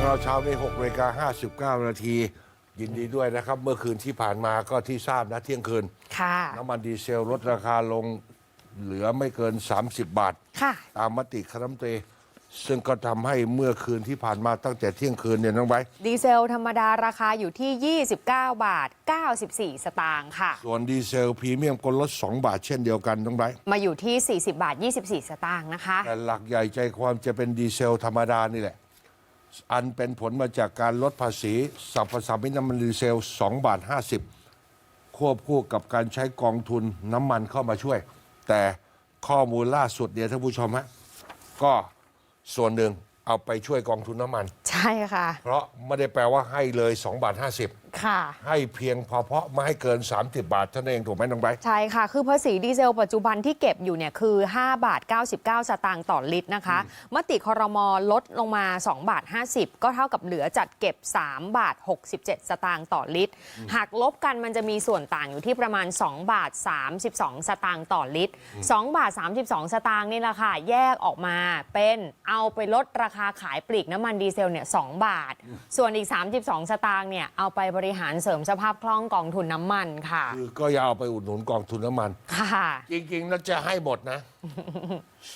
องเราเช้านี้6นาฬิกา59 นาที ยินดีด้วยนะครับ เมื่อคืนที่ผ่านมาก็ที่ทราบนะเที่ยงคืน ค่ะ น้ำมันดีเซลลดราคาลงเหลือไม่เกิน 30 บาท ค่ะ ตามมติคณะรัฐมนตรี ซึ่งก็ทำให้เมื่อคืนที่ผ่านมาตั้งแต่เที่ยงคืนเนี่ยน้องไบร์ทดีเซลธรรมดาราคาอยู่ที่ 29 บาท 94 สตางค์ค่ะ ส่วนดีเซลพรีเมียมก็ลด 2 บาทเช่นเดียวกันน้องไบร์ทมาอยู่ที่ 40 บาท 24 สตางค์นะคะ แต่หลักใหญ่ใจความจะเป็นดีเซลธรรมดานี่แหละ อันเป็นผลมาจากการลดภาษีสรรพสามิตน้ำมันดีเซล 2 บาท 50 ควบคู่กับการใช้กองทุนน้ำมันเข้ามาช่วย แต่ข้อมูลล่าสุดเนี่ยท่านผู้ชมฮะก็ส่วนหนึ่งเอาไปช่วยกองทุนน้ำมัน ใช่ค่ะ เพราะไม่ได้แปลว่าให้เลย2บาท50ค่ะ ให้เพียงพอเพราะไม่ให้เกิน 30 บาทเท่านั้นเองถูกไหมน้องไบร์ทใช่ค่ะ คือภาษีดีเซลปัจจุบันที่เก็บอยู่เนี่ยคือ 5 บาท 99 สตางค์ต่อลิตรนะคะมติคอรมอลดลงมา 2 บาท 50 ก็เท่ากับเหลือจัดเก็บ 3 บาท 67 สตางค์ต่อลิตร หากลบกันมันจะมีส่วนต่างอยู่ที่ประมาณ 2 บาท 32 สตางค์ต่อลิตร 2 บาท 32 สตางค์นี่แหละค่ะ แยกออกมาเป็นเอาไปลดราคาขายปลีกน้ำมันดีเซลเนี่ย2บาท ส่วนอีก 32 สตางค์เนี่ยเอาไปบริหารเสริมสภาพคล่องกองทุนน้ำมันค่ะ คือก็อยาเอาไปอุดหนุนกองทุนน้ำมัน ค่ะ จริงๆน่าจะให้หมดนะ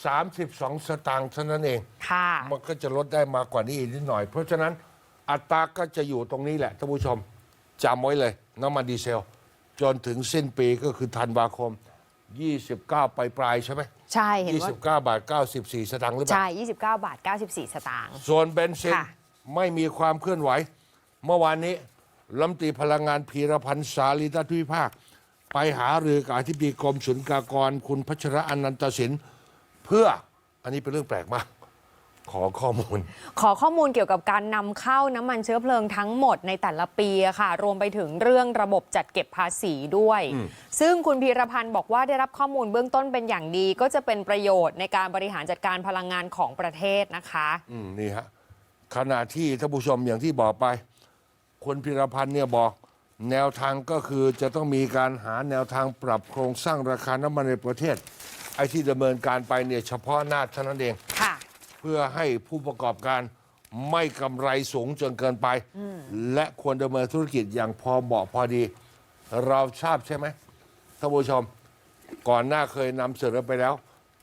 32 สตางค์เท่านั้นเอง ค่ะ มันก็จะลดได้มากกว่านี้อีกนิดหน่อย เพราะฉะนั้นอัตราก็จะอยู่ตรงนี้แหละท่านผู้ชมจำไว้เลย น้ำมันดีเซล จนถึงสิ้นปีก็คือธันวาคม 29 ปลายปลายๆใช่ไหมใช่เห็นว่า29 บาท 94 สตางค์หรือเปล่า ใช่ 29 บาท 94 สตางค์ ส่วนเบนซินค่ะ ไม่มีความเคลื่อนไหว เมื่อวานนี้ รัฐมนตรีพลังงานพีรพันธ์สาลีรัฐวิภาค ไปหารือกับอธิบดีกรมศุลกากร คุณพัชระอนันตสินเพื่ออันนี้เป็นเรื่องแปลกมาก ขอข้อมูล ขอข้อมูลเกี่ยวกับการนำเข้าน้ำมันเชื้อเพลิงทั้งหมดในแต่ละปีอะค่ะ รวมไปถึงเรื่องระบบจัดเก็บภาษีด้วย ซึ่งคุณพีรพันธ์บอกว่าได้รับข้อมูลเบื้องต้นเป็นอย่างดี ก็จะเป็นประโยชน์ในการบริหารจัดการพลังงานของประเทศนะคะ อืมนี่ฮะขณะที่ท่านผู้ชมอย่างที่บอกไป คุณพิรพันธ์เนี่ยบอก แนวทางก็คือจะต้องมีการหาแนวทางปรับโครงสร้างราคาน้ำมันในประเทศ ไอ้ที่ดำเนินการไปเนี่ยเฉพาะหน้าเท่านั้นเอง ค่ะ เพื่อให้ผู้ประกอบการไม่กำไรสูงจนเกินไป และควรดำเนินธุรกิจอย่างพอเหมาะพอดี เราทราบใช่ไหมท่านผู้ชม ก่อนหน้าเคยนำเสนอไปแล้ว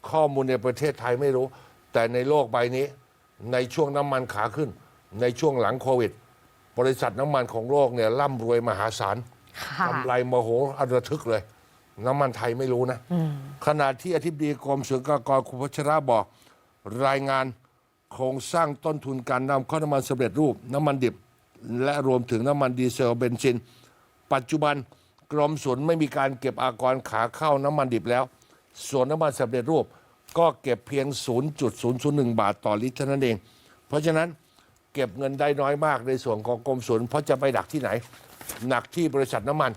ข้อมูลในประเทศไทยไม่รู้ แต่ในโลกใบนี้ ในช่วงน้ำมันขาขึ้น ในช่วงหลังโควิด บริษัทน้ำมันของโลกเนี่ยร่ำรวยมหาศาลค่ะ กำไรมโหอระทึกเลย น้ำมันไทยไม่รู้นะ ขณะที่อธิบดีกรมศุลกากรคุณพัชระบอก รายงานโครงสร้างต้นทุนการนำเข้าน้ำมันสำเร็จรูป น้ำมันดิบ และรวมถึงน้ำมันดีเซลเบนซิน ปัจจุบันกรมศุลไม่มีการเก็บอากรขาเข้าน้ำมันดิบแล้ว ส่วนน้ำมันสำเร็จรูป ก็เก็บเพียง 0.001 บาทต่อลิตรเท่านั้นเอง เพราะฉะนั้น เก็บเงินได้น้อยมากในส่วนของกรมศุลเพราะจะไปดักที่ไหน หนักที่บริษัทน้ำมัน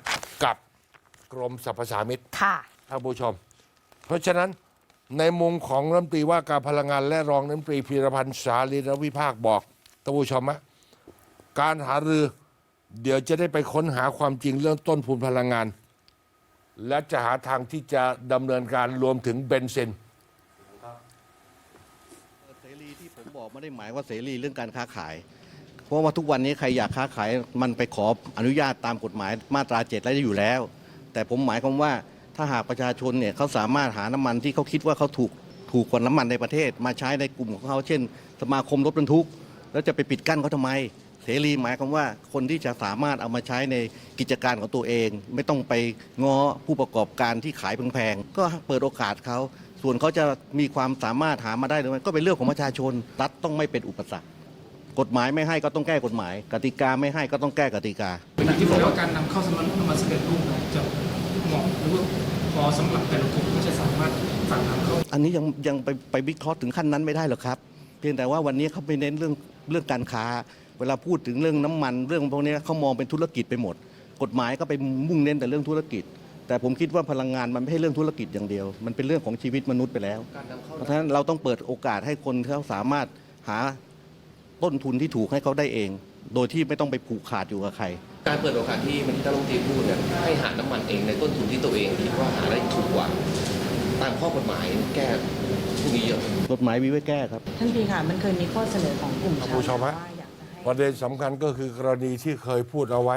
กับกรมสรรพสามิตค่ะท่านผู้ชม เพราะฉะนั้นในมุมของรัฐมนตรีว่าการพลังงานและรองรัฐมนตรีพีรพันธ์สาลีรวิภาคบอกท่านผู้ชมฮะการหารือเดี๋ยวจะได้ไปค้นหาความจริงเรื่องต้นทุนพลังงาน และจะหาทางที่จะดำเนินการรวมถึงเบนซิน เสรีที่ผม บอกไม่ได้หมายว่าเสรีเรื่องการค้าขาย เพราะว่าทุกวันนี้ใครอยากค้าขายมันไปขออนุญาตตามกฎหมายมาตราเจ็ดแล้วอยู่แล้ว แต่ผมหมายความว่าถ้าหากประชาชนเนี่ยเขาสามารถหาน้ำมันที่เขาคิดว่าเขาถูกถูกกว่าน้ำมันในประเทศ มาใช้ในกลุ่มของเขาเช่น สมาคมรถบรรทุก แล้วจะไปปิดกั้นเขาทำไม เสรีหมายความว่าคนที่จะสามารถเอามาใช้ในกิจการของตัวเอง ไม่ต้องไปง้อผู้ประกอบการที่ขายแพงๆก็เปิดโอกาสเขาส่วนเขาจะมีความสามารถหามาได้หรือไม่ก็เป็นเรื่องของประชาชนรัฐต้องไม่เป็นอุปสรรค กฎหมายไม่ให้ก็ต้องแก้กฎหมาย กติกาไม่ให้ก็ต้องแก้กติกาเป็นอย่างที่บอกว่าการนำเข้าสำนักน้ำมันสำเร็จรูปเนี่ยจะเหมาะหรือว่าพอสำหรับแต่ละกลุ่มก็จะสามารถสั่งนำเข้าอันนี้ยังยังไปไปวิเคราะห์ถึงขั้นนั้นไม่ได้หรอกครับ เพียงแต่ว่าวันนี้เขาไปเน้นเรื่องเรื่องการค้า เวลาพูดถึงเรื่องน้ำมัน เรื่องพวกนี้เขามองเป็นธุรกิจไปหมด กฎหมายก็ไปมุ่งเน้นแต่เรื่องธุรกิจ แต่ผมคิดว่าพลังงานมันไม่ใช่เรื่องธุรกิจอย่างเดียว มันเป็นเรื่องของชีวิตมนุษย์ไปแล้ว เพราะฉะนั้นเราต้องเปิดโอกาสให้คนเขาสามารถหาต้นทุนที่ถูกให้เขาได้เอง โดยที่ไม่ต้องไปผูกขาดอยู่กับใคร การเปิดโอกาสที่มันที่ท่านรัฐมนตรีพูดเนี่ยให้หาน้ำมันเองในต้นทุนที่ตัวเองคิดว่าหาได้ถูกกว่าตามข้อกฎหมายแก้พวกนี้เยอะกฎหมายมีไว้แก้ครับ ท่านพีค่ะ มันเคยมีข้อเสนอของกลุ่มครับชาวผู้ชมนาฮะว่าอยากจะให้ประเด็นสำคัญก็คือกรณีที่เคยพูดเอาไว้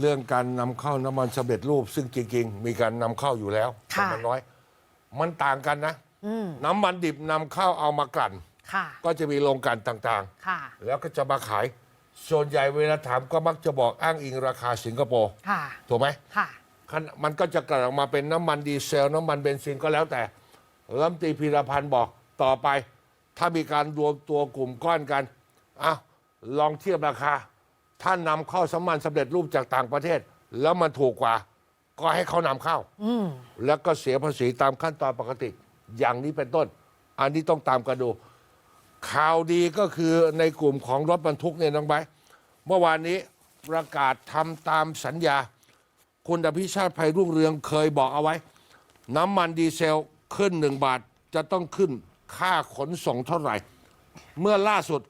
เรื่องการนำเข้าน้ำมันสำเร็จรูป ซึ่งจริงๆ มีการนำเข้าอยู่แล้วแต่ค่ะ มันน้อย มันต่างกันนะ อืมน้ำมันดิบนำเข้าเอามากลั่น ค่ะ ก็จะมีโรงกลั่นต่างค่ะ ๆ แล้วก็จะมาขาย ส่วนใหญ่เวลาถามก็มักจะบอกอ้างอิงราคาสิงคโปร์ค่ะ ถูกไหม ค่ะขณะมันก็จะกลั่นออกมาเป็นน้ำมันดีเซล น้ำมันเบนซินก็แล้วแต่รัฐมนตรีพีรพันธ์บอกต่อไป ถ้ามีการรวมตัวกลุ่มก้อนกันอ้าวลองเทียบราคา ถ้านำเข้าสมันสำเร็จรูปจากต่างประเทศ แล้วมันถูกกว่า ก็ให้เขานำเข้า อืม แล้วก็เสียภาษีตามขั้นตอนปกติ อย่างนี้เป็นต้น อันนี้ต้องตามกันดู ข่าวดีก็คือในกลุ่มของรถบรรทุกเนี่ยน้องไบร์ทเมื่อวานนี้ประกาศทำตามสัญญา คุณอภิชาติภัยรุ่งเรืองเคยบอกเอาไว้ น้ำมันดีเซลขึ้นหนึ่งบาทจะต้องขึ้นค่าขนส่งเท่าไหร่ เมื่อล่าสุด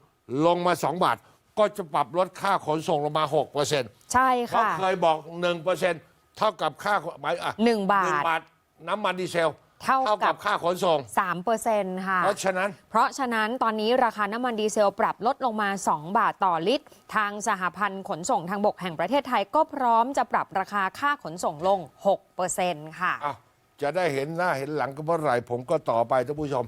ลงมาสองบาท ก็จะปรับลดค่าขนส่งลงมาหกเปอร์เซ็นต์ใช่เพราะค่ะ เคยบอกหนึ่งเปอร์เซ็นต์เท่ากับค่าหมายอะหนึ่งบาทหนึ่งบาทน้ำมันดีเซลเท่ากับค่าขนส่ง 3เปอร์เซ็นต์ค่ะ เพราะฉะนั้น เพราะฉะนั้นตอนนี้ราคาน้ำมันดีเซลปรับลดลงมา 2 บาทต่อลิตร ทางสหพันธ์ขนส่งทางบกแห่งประเทศไทยก็พร้อมจะปรับราคาค่าขนส่งลง 6%ค่ะอ้าวจะได้เห็นหน้าเห็นหลังกันเมื่อไหร่ผมก็ต่อไปท่านผู้ชม